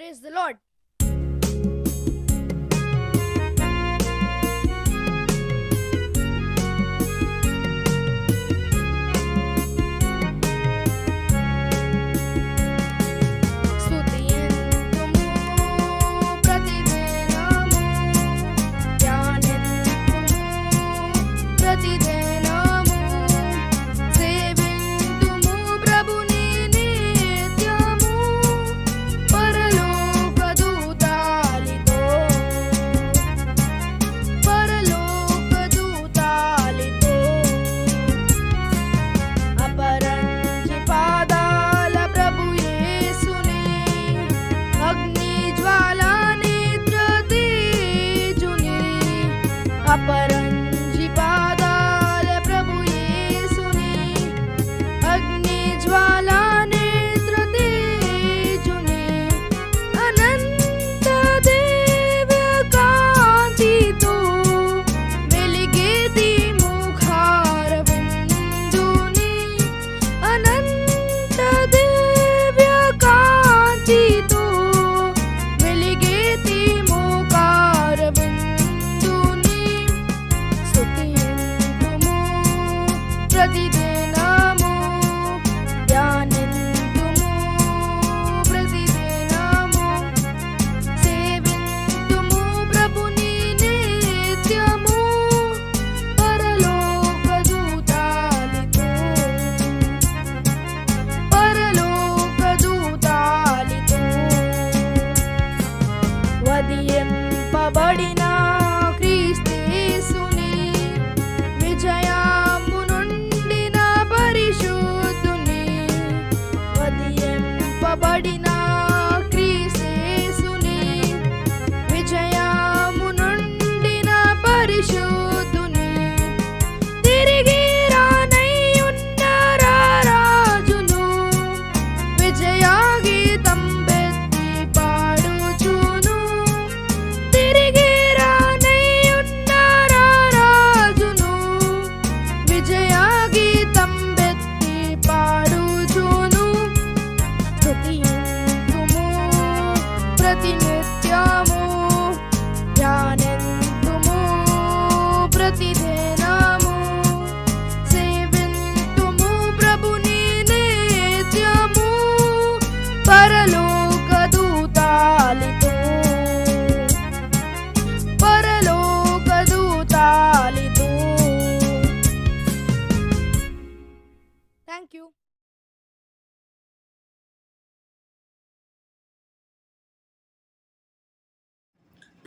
Praise the Lord.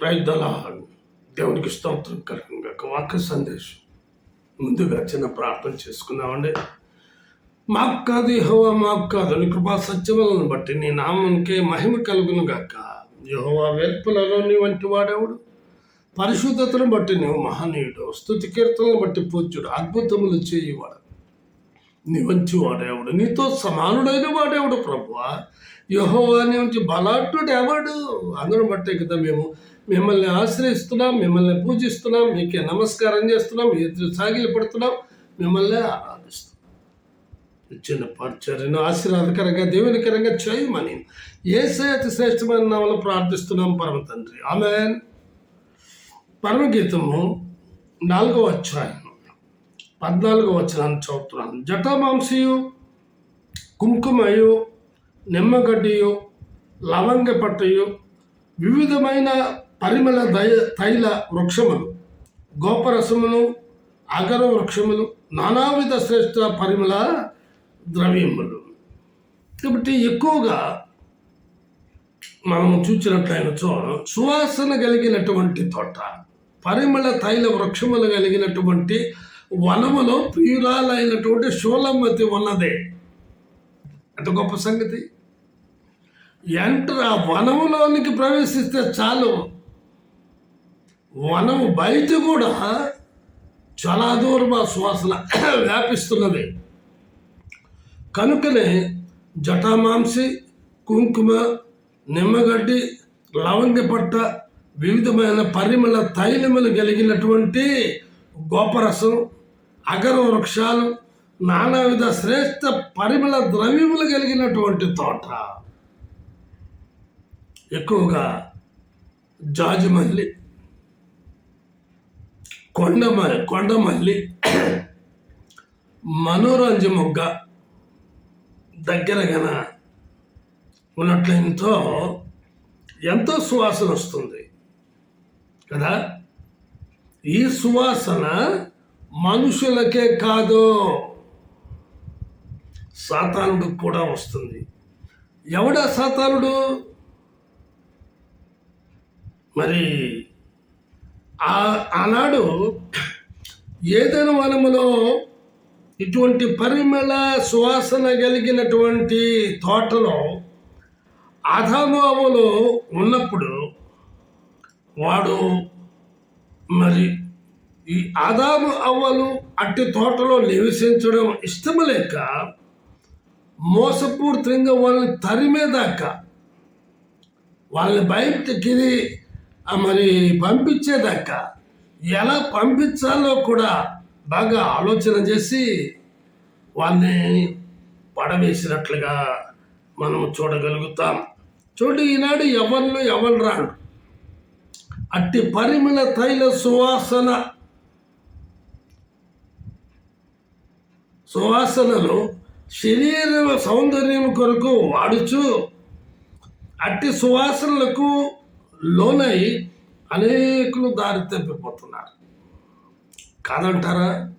ప్రైద్దలా దేవునికి స్తోత్రం కలుగుగా వాక్య సందేశం. ముందుగా చిన్న ప్రార్థన చేసుకుందామండి. మాకు కాదు యహోవా మాకు కాదు నీ కృపా సత్యములను బట్టి నీ నామంకే మహిమ కలుగును గాక యహోవా వేల్పులలో నీ వంటి వాడేవుడు? పరిశుద్ధతను బట్టి నీవు మహనీయుడు. స్థుతి కీర్తనను బట్టి పూజ్యుడు. అద్భుతములు చేయువాడు. నీ వంచి వాడేవాడు? నీతో సమానుడైన వాడేవాడు ప్రభువా? యహోవా నీ వంటి బలాఢ్యుడు ఎవడు అందరం బట్టే కదా మేము మిమ్మల్ని ఆశ్రయిస్తున్నాం మిమ్మల్ని పూజిస్తున్నాం మీకే నమస్కారం చేస్తున్నాం ఎదురు సాగిలి పడుతున్నాం. మిమ్మల్ని ఆరాధిస్తున్నాం ఇచ్చిన పరిచర్యను ఆశీర్వాదకరంగా దేవునికరంగా చేయమని ఏ అతి శ్రేష్టమైన నామలో ప్రార్థిస్తున్నాం పరమ తండ్రి. ఆమె పరమగీతము నాలుగవ అధ్యాయం పద్నాలుగో వచనాన్ని చదువుతున్నాను. జటామాంసియు కుంకుమయు నిమ్మగడ్డియు లవంగ పట్టయు వివిధమైన పరిమళ దయ తైల వృక్షములు గోపరసములు అగర వృక్షములు నానావిధ శ్రేష్ట పరిమళ ద్రవ్యములు. కాబట్టి ఎక్కువగా మనం చూడ సువాసన కలిగినటువంటి తోట పరిమళ తైల వృక్షములు కలిగినటువంటి వనములో ప్రియురాలైనటువంటి శూలమతి ఉన్నదే. ఎంత గొప్ప సంగతి. ఎంటర్ ఆ వనములోనికి ప్రవేశిస్తే చాలు. మనం బయట కూడా చాలా దూరం శ్వాసన వ్యాపిస్తున్నది. కనుకనే జటామాంసి కుంకుమ నిమ్మగడ్డి లవంగపట్ట వివిధమైన పరిమళ తైలములు కలిగినటువంటి గోపరసం అగర వృక్షాలు నానావిధ శ్రేష్ట పరిమళ ద్రవ్యములు కలిగినటువంటి తోట. ఎక్కువగా జాజిమల్లి కొండమ కొండమల్లి మనోరంజ మొగ్గ దగ్గరగన ఉన్నట్లయినతో ఎంతో సువాసన వస్తుంది. కదా? ఈ సువాసన మనుషులకే కాదు సాతానుడు కూడా వస్తుంది. ఎవడా సాతానుడు? మరి ఆనాడు ఏదైనా వనములో ఇటువంటి పరిమళ సువాసన కలిగినటువంటి తోటలో ఆదామావులు ఉన్నప్పుడు వాడు మరి ఈ ఆదాము అవ్వలు అట్టి తోటలో నివసించడం ఇష్టం లేక మోసపూర్తిగా వాళ్ళని తరిమేదాకా వాళ్ళని బయటకి మరి పంపించేదాకా ఎలా పంపించాలో కూడా బాగా ఆలోచన చేసి వాళ్ళని పడవేసినట్లుగా మనం చూడగలుగుతాం. చూడు ఈనాడు ఎవరిలో ఎవరు రాడు అట్టి పరిమళ తైల సువాసన. సువాసనలు శరీర సౌందర్యం కొరకు వాడుచు అట్టి సువాసనలకు లోనై అనేకులు దారి తప్పిపోతున్నారు కాదంటారా?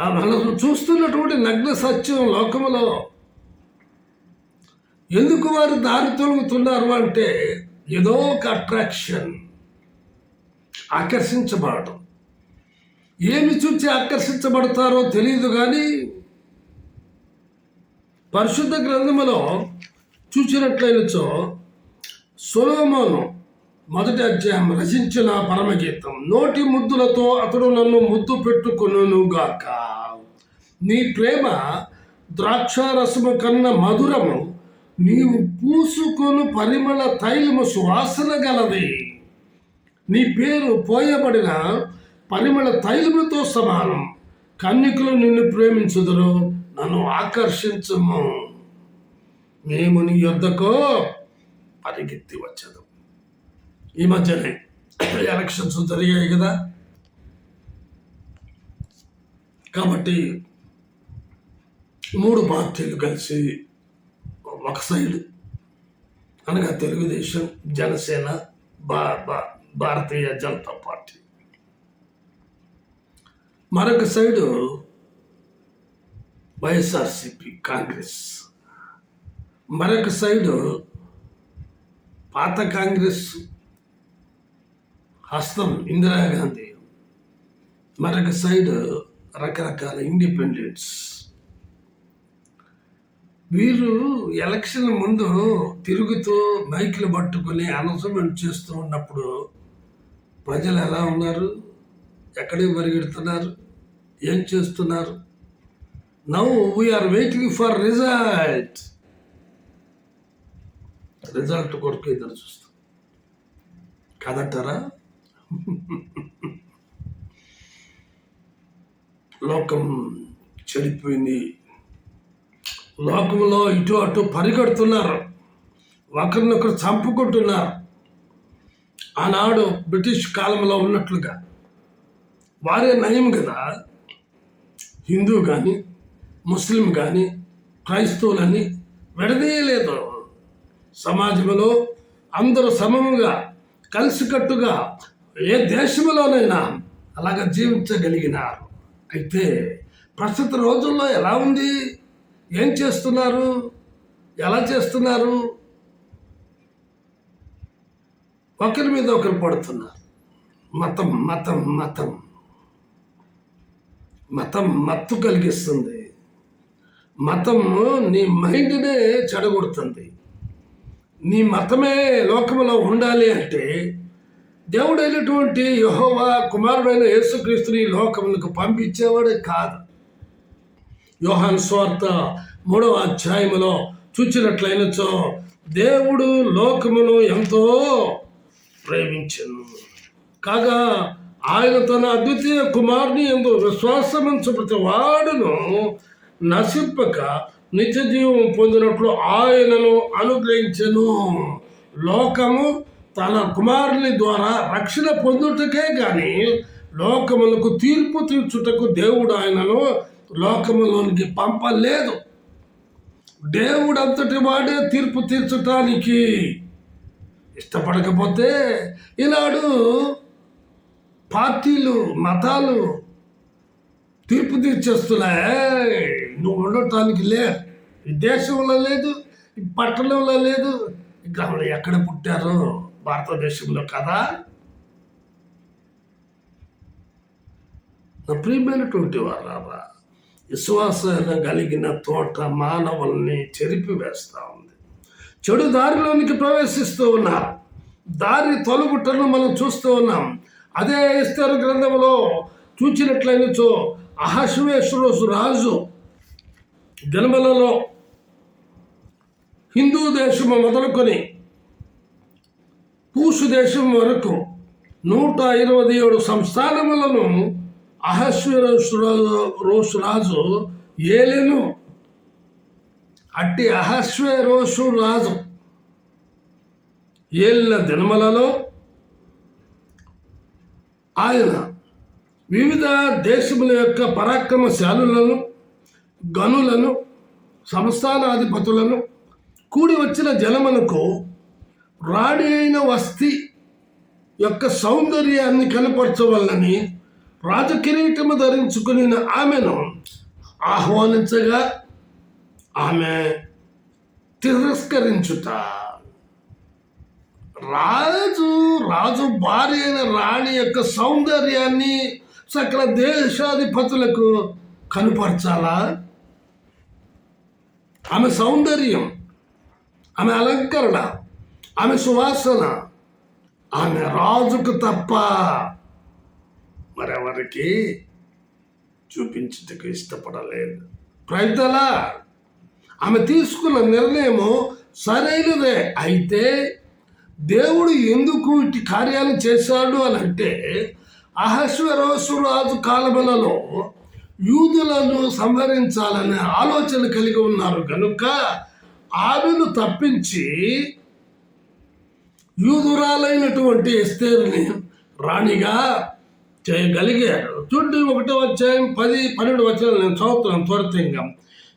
మనం చూస్తున్నటువంటి నగ్న సత్యం లోకములో ఎందుకు వారు దారి తొలుగుతున్నారు అంటే ఏదో ఒక అట్రాక్షన్ ఆకర్షించబడటం. ఏమి చూచి ఆకర్షించబడతారో తెలియదు కానీ పరిశుద్ధ గ్రంథములో చూసినట్లయినచో సొలోమోను మొదటి అధ్యాయం రచించిన పరమగీతం నోటి ముద్దులతో అతడు నన్ను ముద్దు పెట్టుకొనును నీ ప్రేమ ద్రాక్షారసము కన్న మధురము నీవు పూసుకొను పరిమళ తైలము సువాసన గలది. నీ పేరు పోయబడిన పరిమళ తైలముతో సమానం. కన్నికలు నిన్ను ప్రేమించుదురు నన్ను ఆకర్షించము. మేము నీ యొద్దకో పరిగెత్తి వచ్చదు ఈ మధ్యనే ఎలక్షన్స్ జరిగాయి కదా. కాబట్టి మూడు పార్టీలు కలిసి ఒక సైడ్ అనగా తెలుగుదేశం జనసేన భా భా- భారతీయ జనతా పార్టీ. మరొక సైడు వైఎస్ఆర్సిపి కాంగ్రెస్. మరొక సైడు పాత కాంగ్రెస్ హస్తం ఇందిరాగాంధీ. మరొక సైడు రకరకాల ఇండిపెండెంట్స్. వీరు ఎలక్షన్ ముందు తిరుగుతూ మైకులు పట్టుకొని అనౌన్స్మెంట్ చేస్తూ ఉన్నప్పుడు ప్రజలు ఎలా ఉన్నారు? ఎక్కడికి పరిగెడుతున్నారు? ఏం చేస్తున్నారు? Now we are waiting for result result కొరకు ఎదురు చూస్తాం. కాదంటారా? లోకం చెడిపోయింది. లోకంలో ఇటు అటు పరిగెడుతున్నారు. ఒకరినొకరు చంపుకుంటున్నారు. ఆనాడు బ్రిటిష్ కాలంలో ఉన్నట్లుగా. వారే నయం కదా? హిందూ కానీ ముస్లిం కానీ క్రైస్తవులని విడదీయలేదు. సమాజంలో అందరూ సమముగా కలిసికట్టుగా ఏ దేశంలోనైనా అలాగ జీవించగలిగినారు. అయితే ప్రస్తుత రోజుల్లో ఎలా ఉంది? ఏం చేస్తున్నారు? ఎలా చేస్తున్నారు? ఒకరి మీద ఒకరు పడుతున్నారు. మతం మతం మతం. మతం మత్తు కలిగిస్తుంది. మతం నీ మైండ్నే చెడగొడుతుంది. నీ మతమే లోకంలో ఉండాలి అంటే దేవుడైనటువంటి యహోవా కుమారుడైన యేసుక్రీస్తుని లోకములకు పంపించేవాడే కాదు. యోహాన్ స్వార్థ మూడవ అధ్యాయములో చూచినట్లయినచో దేవుడు లోకమును ఎంతో ప్రేమించను. కాగా ఆయన తన అద్వితీయ కుమారుని ఎందు విశ్వాసమంచు ప్రతి వాడును నశింపక నిత్య జీవం పొందినట్లు ఆయనను అనుగ్రహించను. లోకము తన కుమారుని ద్వారా రక్షణ పొందుటకే గాని లోకములకు తీర్పు తీర్చుటకు దేవుడు ఆయనను లోకములోనికి పంపలేదు. దేవుడు అంతటి వాడే తీర్పు తీర్చటానికి ఇష్టపడకపోతే ఇలాడు పార్టీలు మతాలు తీర్పు తీర్చేస్తున్నా నువ్వు ఉండటానికి లే. ఈ దేశంలో లేదు ఈ పట్టణంలో లేదు. ఇంకా గ్రామంలో ఎక్కడ పుట్టారు? భారతదేశంలో కదా. నా ప్రియమైనటువంటి వారా విశ్వాసం కలిగిన తోట మానవుల్ని చెరిపి వేస్తూ ఉంది. చెడు దారిలోనికి ప్రవేశిస్తూ ఉన్నారు. దారి తొలగుట్టను మనం చూస్తూ ఉన్నాం. అదే ఇస్తారు గ్రంథంలో చూచినట్లయినచో అహశ్వేశ్వరోసు రాజు జన్మలలో హిందూ దేశము మొదలుకొని పూసు దేశం వరకు నూట ఇరవై ఏడు సంస్థానములను అహస్వేరోసు రోసు రాజు ఏలెను. అట్టి అహస్వేరోసు రాజు ఏలిన దినమలలో ఆయన వివిధ దేశముల యొక్క పరాక్రమశాలులను గనులను సంస్థానాధిపతులను కూడి వచ్చిన జలమునకు రాణి అయిన వస్తి యొక్క సౌందర్యాన్ని కనపరచవల్లని రాజకిరీటము ధరించుకుని ఆమెను ఆహ్వానించగా ఆమె తిరస్కరించుట. రాజు రాజు భార్య అయిన రాణి యొక్క సౌందర్యాన్ని సకల దేశాధిపతులకు కనుపరచాలా? ఆమె సౌందర్యం ఆమె అలంకరణ ఆమె సువాసన ఆమె రాజుకు తప్ప మరెవరికి చూపించుటకు ఇష్టపడలేదు. ప్రయత్నలా? ఆమె తీసుకున్న నిర్ణయము సరైనదే. అయితే దేవుడు ఎందుకు ఇటు కార్యాలు చేశాడు అని అంటే అహస్వరోసు రాజు కాలములలో యూదులను సంహరించాలనే ఆలోచన కలిగి ఉన్నారు. కనుక ఆమెను తప్పించి యూదురాలైనటువంటి ఎస్తేరుని రాణిగా చేయగలిగారు. చూడండి ఒకటో అధ్యాయం పది పన్నెండు వచ్చాను నేను చదువుతున్నాను త్వరితంగా.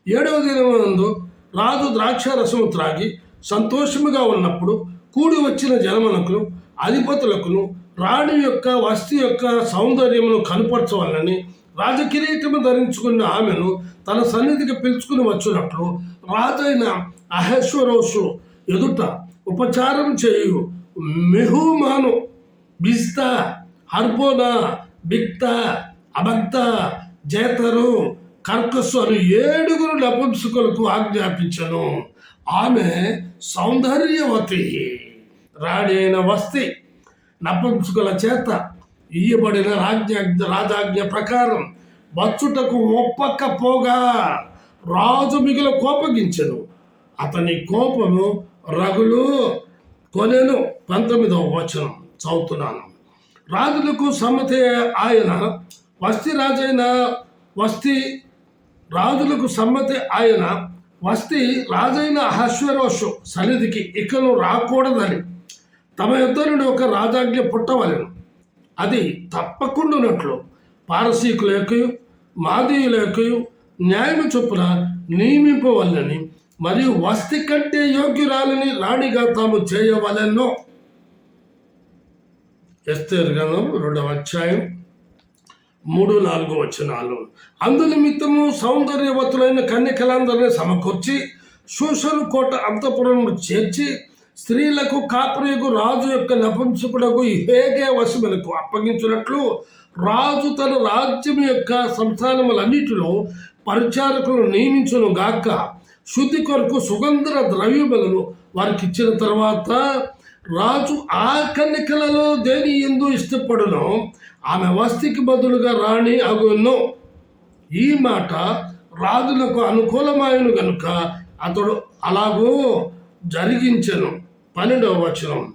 ఏడవ దినమందు రాజు ద్రాక్ష రసము త్రాగి సంతోషముగా ఉన్నప్పుడు కూడి వచ్చిన జనములకు అధిపతులకును రాణి యొక్క వస్తి యొక్క సౌందర్యమును కనపరచవాలని రాజకిరీటము ధరించుకున్న ఆమెను తన సన్నిధికి పిలుచుకుని వచ్చినట్లు రాజైన అహేశ్వరోసు ఎదుట ఉపచారం చేయు మెహుమాను బిస్తా హర్బోనా బిక్త అభక్త జేతరు కర్కస్సు అని ఏడుగురు నపుంసకులకు ఆజ్ఞాపించను. ఆమె సౌందర్యవతి రాణి అయిన వస్తి. నపుంసకుల చేత ఇయ్యబడిన రాజ్యాజ్ఞ రాజాజ్ఞ ప్రకారం వచ్చుటకు ఒప్పకపోగా రాజు మిగిల కోపగించను. అతని కోపము రగులు కొనెను. పంతొమ్మిదవ వచనం చదువుతున్నాను. రాజులకు సమ్మతి ఆయన వస్తి రాజైన వస్తి రాజులకు సమ్మతి ఆయన వస్తి రాజైన అహశ్వరోషు సన్నిధికి ఇకను రాకూడదని తమ యుద్ధ నుండి ఒక రాజాజ్ఞ పుట్టవలెను. అది తప్పకుండానట్లు పారసీకులకు మాదీయులకు మాదీయుల న్యాయము చొప్పున నియమింపవల్లని మరియు వస్తి కంటే యోగ్యురాలని రాణిగా తాము చేయవలెనో ఎస్తేర్ గణం రెండవ అధ్యాయం మూడు నాలుగు వచనాలు. అందునిమిత్తము సౌందర్యవతులైన కన్యకలందరినీ సమకూర్చి శూషను కోట అంతపురం చేర్చి స్త్రీలకు కాపురేగు రాజు యొక్క నపుంసకుడకు హేగే వశములకు అప్పగించినట్లు రాజు తన రాజ్యం యొక్క సంస్థానములన్నిటిలో పరిచారకులను నియమించును గాక. శుద్ధి కొరకు సుగంధ ద్రవ్యములను వారికి ఇచ్చిన తర్వాత రాజు ఆ కన్నికలలో దేని ఎందు ఇష్టపడును ఆమె వస్తికి బదులుగా రాణి అగును. ఈ మాట రాజులకు అనుకూలమైన గనుక అతడు అలాగూ జరిగించెను. పన్నెండవ వచనం.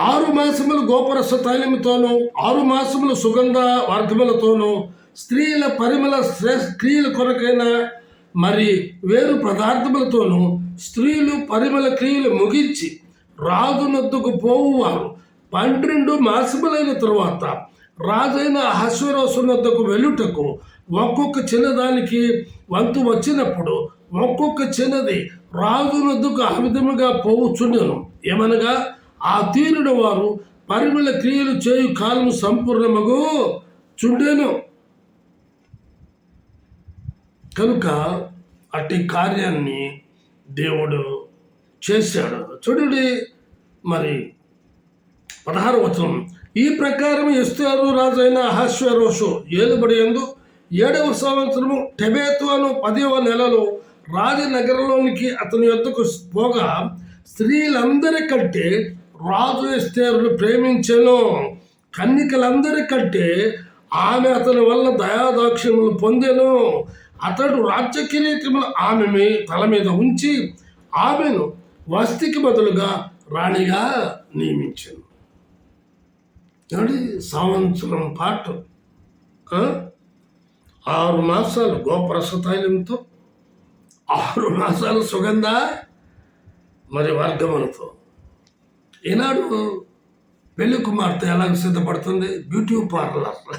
ఆరు మాసములు గోపరస తైలముతోనూ ఆరు మాసములు సుగంధ వర్గములతోనూ స్త్రీల పరిమళ శ్రేష్ఠ స్త్రీల కొరకైన మరి వేరు పదార్థములతోనూ స్త్రీలు పరిమళ క్రియలు ముగించి రాజునొద్దుకు పోవువారు. పన్నెండు మాసములైన తరువాత రాజైన అహస్వరోసునొద్దకు వెళ్ళుటకు ఒక్కొక్క చిన్నదానికి వంతు వచ్చినప్పుడు ఒక్కొక్క చిన్నది రాజునొద్దుకు అవిధముగా విధముగా ఏమనగా ఆ తీరుడు వారు పరిమళ క్రియలు చేయు కాలము సంపూర్ణమగు చుండెను. కనుక అట్టి కార్యాన్ని దేవుడు చేశాడు. చూడండి మరి పదహారు వచనం. ఈ ప్రకారం ఎస్తారు రాజైన అహస్వరోషు ఏలుబడి ఎందు ఏడవ సంవత్సరము టెబేతు అను పదవ నెలలో రాజనగరంలోనికి అతని యొద్దకు పోగా స్త్రీలందరికంటే రాజు ఎస్తేరును ప్రేమించెను. కన్నికలందరికంటే ఆమె అతని వల్ల దయాదాక్ష్యములు పొందెను. అతడు రాజ్య కిరీటములు ఆమె మీ తల మీద ఉంచి ఆమెను వస్తికి బదులుగా రాణిగా నియమించాను. ఏమండి? సంవత్సరం పాటు ఆరు మాసాలు గోప్రస తైలంతో ఆరు మాసాలు సుగంధ మరి వర్గములతో ఈనాడు పెళ్ళి కుమార్తె ఎలాగ సిద్ధపడుతుంది? Beauty parlour.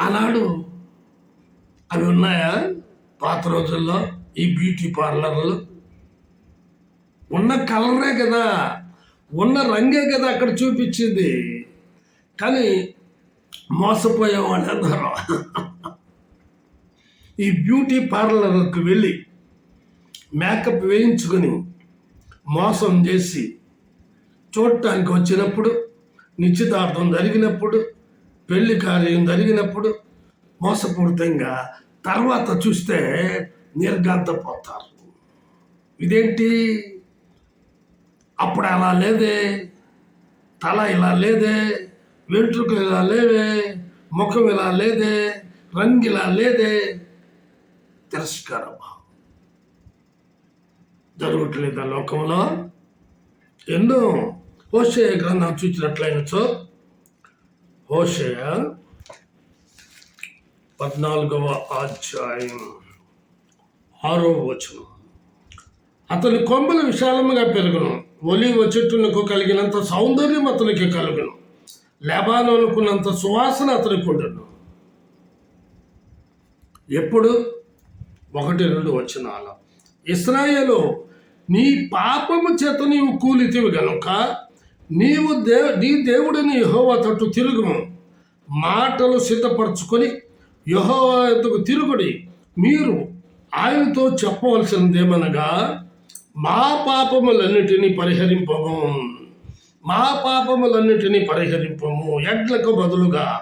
ఆనాడు అవి ఉన్నాయా? పాత రోజుల్లో ఈ బ్యూటీ పార్లర్లు. ఉన్న కలరే కదా ఉన్న రంగే కదా అక్కడ చూపించింది. కానీ మోసపోయేవాళ్ళు అందరూ ఈ బ్యూటీ పార్లర్కి వెళ్ళి మేకప్ వేయించుకొని మోసం చేసి చూడటానికి వచ్చినప్పుడు నిశ్చితార్థం జరిగినప్పుడు పెళ్ళి కార్యం జరిగినప్పుడు మోసపూరితంగా తర్వాత చూస్తే నిర్గంతపోతారు ఇదేంటి? అప్పుడు అలా లేదే తల ఇలా లేదే వెంట్రుకలు ఇలా లేవే ముఖం ఇలా లేదే రంగు ఇలా లేదే తిరస్కార భావం. జరగట్లేదు ఆ లోకంలో. ఎన్నో హోషయ గ్రంథం చూసినట్లయినచో హోషయ పద్నాలుగవ అధ్యాయం ఆరో వచనం. అతని కొమ్మలు విశాలముగా పెరుగును. ఒలివ చెట్టునకు కలిగినంత సౌందర్యం అతనికి కలుగును. లేబానోనుకున్నంత సువాసన అతనికి ఉండను. ఎప్పుడు? ఒకటి రెండు వచ్చినాల ఇస్రాయేలు నీ పాపము చేత నీవు కూలితివి గనుక నీవు దే నీ దేవుడిని యహోవా తట్టు తిరుగుము. మాటలు సిద్ధపరచుకొని యహోవా ఎద్దుకు తిరుగుడి. మీరు ఆయనతో చెప్పవలసినదేమనగా మా పాపములన్నిటినీ పరిహరింపము. మా పాపములన్నిటినీ పరిహరింపము. ఎడ్లకు బదులుగా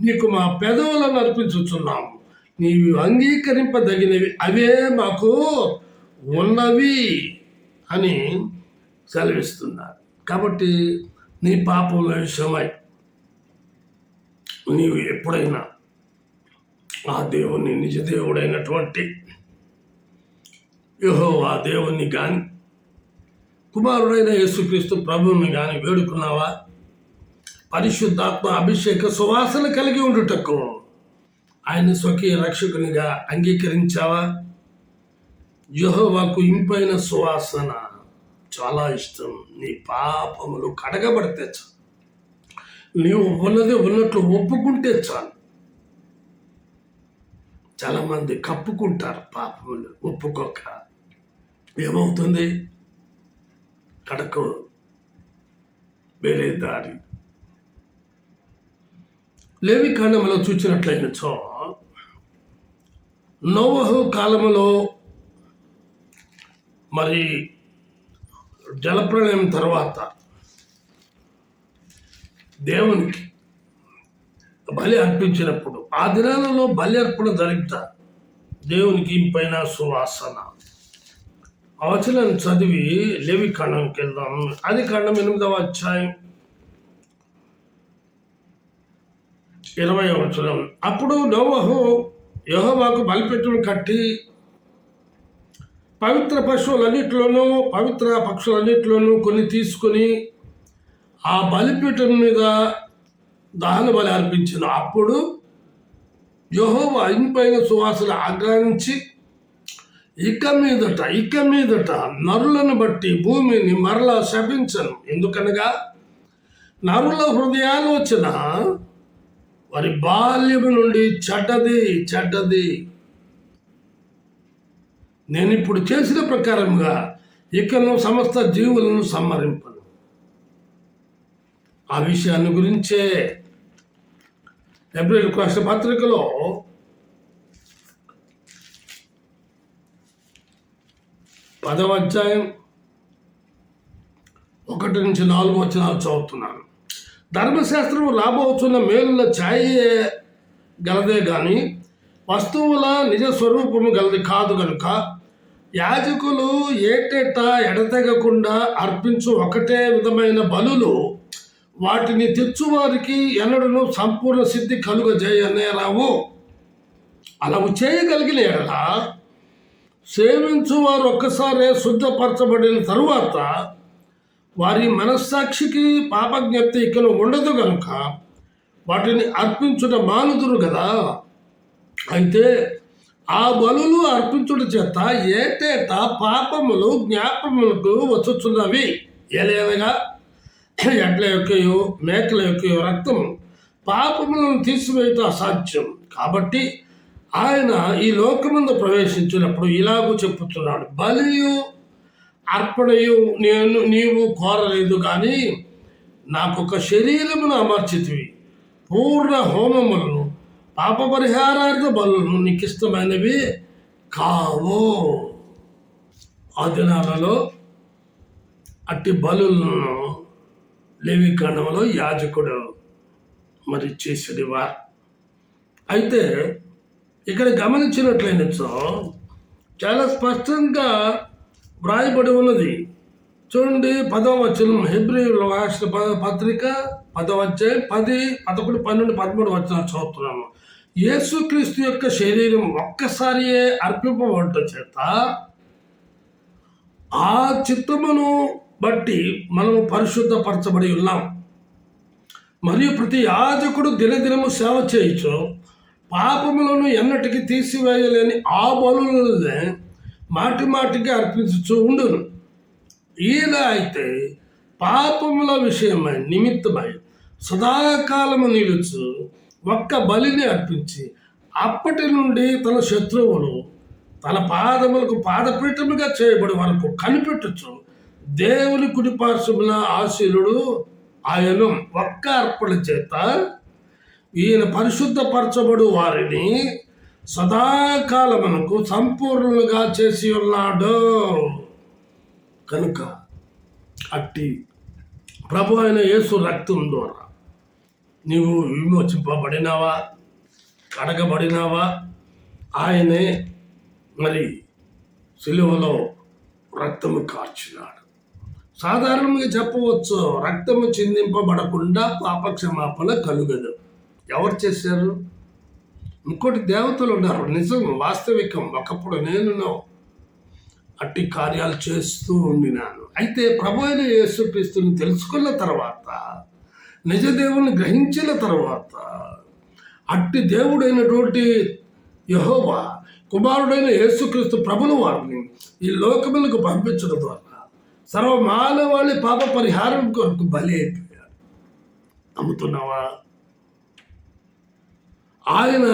నీకు మా పెదవులను అర్పించుచున్నాము. నీవు అంగీకరింపదగినవి అవే మాకు ఉన్నవి అని సెలవిస్తున్నారు. కాబట్టి నీ పాపముల విషయమై నీవు ఎప్పుడైనా ఆ దేవుని నిజ దేవుడైనటువంటి యహో ఆ దేవుణ్ణి కానీ కుమారుడైన యేసుక్రీస్తు ప్రభువుని కానీ వేడుకున్నావా? పరిశుద్ధాత్మ అభిషేక సువాసన కలిగి ఉండుటకు ఆయన స్వకీయ రక్షకునిగా అంగీకరించావా? యహోవాకు ఇంపైన సువాసన చాలా ఇష్టం. నీ పాపములు కడగబడితే చాలు. నీవు ఉన్నది ఉన్నట్లు ఒప్పుకుంటే చాలు. చాలామంది కప్పుకుంటారు పాపములు ఒప్పుకోక. ఏమవుతుంది? కడకు వేరే దారి. లేవి కాండంలో చూసినట్లయినచో నోవహు కాలంలో మరి జలప్రలయం తర్వాత దేవునికి బలి అర్పించినప్పుడు ఆ దినాలలో బలి అర్పణ జరుగుతా దేవునికి పైన సువాసన. ఆ చదివి లేవి కాండంకి వెళ్దాం. అది కాండం ఎనిమిదవ అధ్యాయం ఇరవై వచనం. అప్పుడు నోవహు యహోవాకు బలిపెట్టులు కట్టి పవిత్ర పశువులన్నిటిలోనూ పవిత్ర పక్షులన్నిటిలోనూ కొన్ని తీసుకొని ఆ బలిపీఠం మీద దహన బలి అర్పించిన అప్పుడు యహోవా ఇంపైన సువాసన ఆగ్రహించి ఇక మీదట ఇక మీదట నరులను బట్టి భూమిని మరలా శపించను. ఎందుకనగా నరుల హృదయాలోచన వారి బాల్యము నుండి చెడ్డది చెడ్డది. నేను ఇప్పుడు చేసిన ప్రకారంగా ఇకను సమస్త జీవులను సంహరింపను. ఆ విషయాన్ని గురించే ఏప్రిల్ రాష్ట్ర పత్రికలో పదవ అధ్యాయం ఒకటి నుంచి నాలుగు వచనాలు చదువుతున్నాను. ధర్మశాస్త్రం రాబోతున్న మేలుల ఛాయే గలదే కానీ వస్తువుల నిజ స్వరూపము గలది కాదు కనుక యాజకులు ఏటేటా ఎడతెగకుండా అర్పించు ఒకటే విధమైన బలులు వాటిని తెచ్చువారికి ఎన్నడను సంపూర్ణ సిద్ధి కలుగజేయనేలావు అలా చేయగలిగిన ఎడలా సేవించు వారు ఒక్కసారే శుద్ధపరచబడిన తరువాత వారి మనస్సాక్షికి పాపజ్ఞప్తి ఇక్కడ ఉండదు కనుక వాటిని అర్పించుట మానుదురు కదా అయితే ఆ బలులు అర్పించుట చేత ఏటేటా పాపములు జ్ఞాపములకు వచ్చుచున్నవి. ఏలేదగా? ఎడ్ల యొక్కయో మేకల యొక్కయో రక్తము పాపములను తీసివేయటం అసాధ్యం. కాబట్టి ఆయన ఈ లోకముందు ప్రవేశించినప్పుడు ఇలాగూ చెప్పుతున్నాడు. బలియు అర్పణయు నేను నీవు కోరలేదు కానీ నాకొక శరీరమును అమర్చితివి. పూర్ణ హోమములను పాప పరిహారార్థ బలులను నీకు ఇష్టమైనవి కావు. ఆ దినాలలో అట్టి బలులను లేవికాండంలో యాజకుడు మరి చేసేదివా అయితే ఇక్కడ గమనించినట్లయినచో చాలా స్పష్టంగా వ్రాయబడి ఉన్నది. చూడండి పదవ వచనం హెబ్రి రాసిన ప- పత్రిక పదవ అధ్యాయం పది పదకొండు పన్నెండు పదమూడు వచనాలు చదువుతున్నాము. యేసుక్రీస్తు యొక్క శరీరం ఒక్కసారియే అర్పింపబడటం చేత ఆ చిత్తమును బట్టి మనము పరిశుద్ధపరచబడి ఉన్నాం. మరియు ప్రతి యాజకుడు దినదినము సేవ చేయొచ్చు పాపములను ఎన్నటికి తీసివేయలేని ఆ బలులనే మాటి మాటికి అర్పించుచూ ఉండును. ఈయన అయితే పాపముల విషయమై నిమిత్తమై సదాకాలము నిలుచు ఒక్క బలిని అర్పించి అప్పటి నుండి తన శత్రువులు తన పాదములకు పాదపీఠముగా చేయబడి వరకు కనిపెట్టచ్చు దేవుని కుడిపార్శ్వమున ఆశీలుడు ఆయన ఒక్క అర్పణ చేత ఈయన పరిశుద్ధపరచబడు వారిని సదాకాలమునకు సంపూర్ణంగా చేసి ఉన్నాడు. కనుక అట్టి ప్రభు అయిన యేసు రక్తం ద్వారా నీవు విమోచింపబడినావా? కడగబడినావా? ఆయనే మరి సిలువలో రక్తము కార్చినాడు. సాధారణంగా చెప్పవచ్చు రక్తము చిందింపబడకుండా పాపక్షమాపణ కలుగదు. ఎవరు చేశారు? ఇంకోటి దేవతలు ఉన్నారు. నిజం వాస్తవికం. ఒకప్పుడు నేను అట్టి కార్యాలు చేస్తూ ఉండినాను. అయితే ప్రభు అయిన యేసుక్రీస్తుని తెలుసుకున్న తర్వాత నిజ దేవుని గ్రహించిన తర్వాత అట్టి దేవుడైనటువంటి యహోవా కుమారుడైన యేసుక్రీస్తు ప్రభుల వారిని ఈ లోకములకు పంపించడం ద్వారా సర్వ మానవాళి పాప పరిహారం కొరకు బలి అయిపోయారు నమ్ముతున్నావా? ఆయన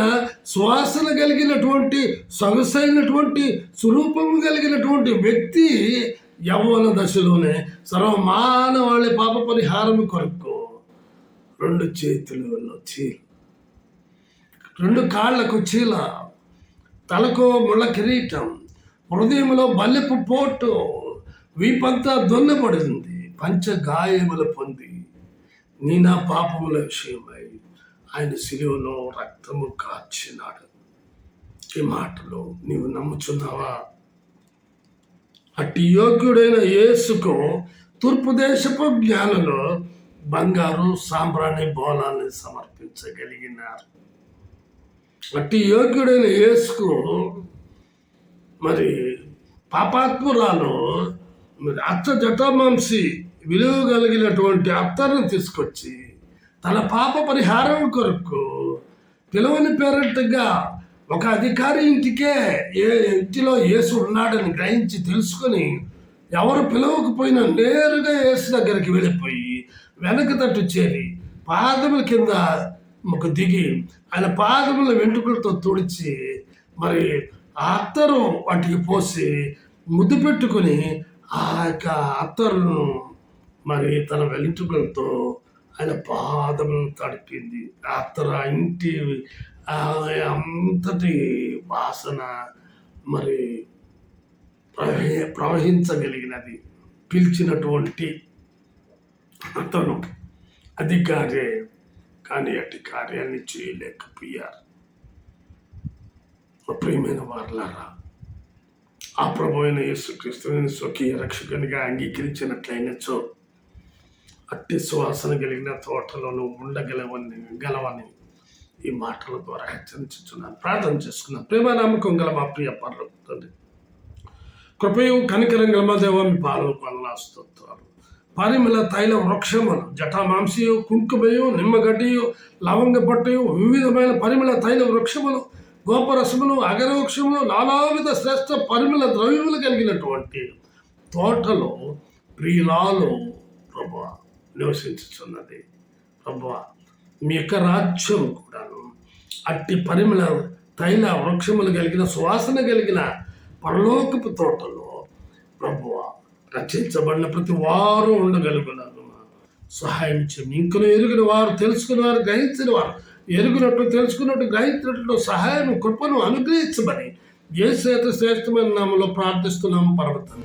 శ్వాసన కలిగినటువంటి సొగసైనటువంటి స్వరూపం కలిగినటువంటి వ్యక్తి యవ్వన దశలోనే సర్వమానవాళి పాప పరిహారం కొరకు రెండు చేతులలో చీల రెండు కాళ్ళకు చీల తలకు ముళ్ళ కిరీటం హృదయంలో బల్లెపు పోటు వీపంతా దొన్నబడింది పంచ గాయములు పొంది నీ నా పాపముల విషయమై ఆయన సిలువలో రక్తము కార్చినాడు ఈ మాటలు నీవు నమ్ముచున్నావా? అట్టి యోగ్యుడైన యేసుకు తూర్పు దేశపు జ్ఞానులు బంగారు సాంబ్రాణి బోలాన్ని సమర్పించగలిగినారు. అట్టి యోగ్యుడైన యేసుకు మరి పాపాత్మురాలు మరి అత్త జటామాంసి విలువ కలిగినటువంటి అత్తను తీసుకొచ్చి తన పాప పరిహారం కొరకు పిలవని పేరెంట్గా ఒక అధికారి ఇంటికే ఏ ఇంటిలో యేసు ఉన్నాడని గ్రహించి తెలుసుకొని ఎవరు పిలవకపోయినా నేరుగా యేసు దగ్గరికి వెళ్ళిపోయి వెనక తట్టు చేరి పాదముల కింద ఒక దిగి ఆయన పాదముల వెంట్రుకలతో తుడిచి మరి ఆ అత్తరు వాటికి పోసి ముద్దు పెట్టుకుని ఆ యొక్క అత్తరును మరి తన వెంట్రుకలతో ఆయన పాదములను తడిపింది. ఆ ఇంటి ఆ అంతటి వాసన మరి ప్రవహి ప్రవహించగలిగినది. పిలిచినటువంటి అతను అధికారే కానీ అటు కార్యాన్ని చేయలేకపోయారు. ప్రియమైన వారులారా ఆ ప్రభు అయిన యేసుక్రీస్తుని స్వకీయ రక్షకునిగా అంగీకరించినట్లయినచో అట్టి సువాసన కలిగిన తోటలో ఉండగలవని గలవని ఈ మాటల ద్వారా హెచ్చరించుతున్నాను ప్రార్థన చేసుకున్నాను ప్రేమ నమ్మకం గల మా ప్రియ పర్వతండి కృపయు కనికరం గల మా దేవ మీ పాలన కొనలాస్తున్నారు పరిమళ తైలం వృక్షములు జటామాంసియు కుంకుమయు నిమ్మగడ్డియు లవంగ పట్టయు వివిధమైన పరిమళ తైల వృక్షములు గోపరసములు అగరవృక్షములు నానావిధ శ్రేష్ట పరిమళ ద్రవ్యములు కలిగినటువంటి తోటలో ప్రియులాలు ప్రభా నివసించుచున్నది. ప్రభు మీ యొక్క రాజ్యం కూడాను అట్టి పరిమళ తైల వృక్షములు కలిగిన సువాసన కలిగిన పరలోకపు తోటలో ప్రభు రచించబడిన ప్రతి వారు ఉండగలుగున్నారు సహాయం చేయండి ఇంకను ఎరుగిన వారు తెలుసుకున్న వారు గ్రహించిన వారు ఎరుగునట్టు తెలుసుకున్నట్టు గ్రహించినట్లు సహాయం కృపను అనుగ్రహించమని ఏ శ్రేష్ఠమైన నామలో ప్రార్థిస్తున్నాము పర్వతం.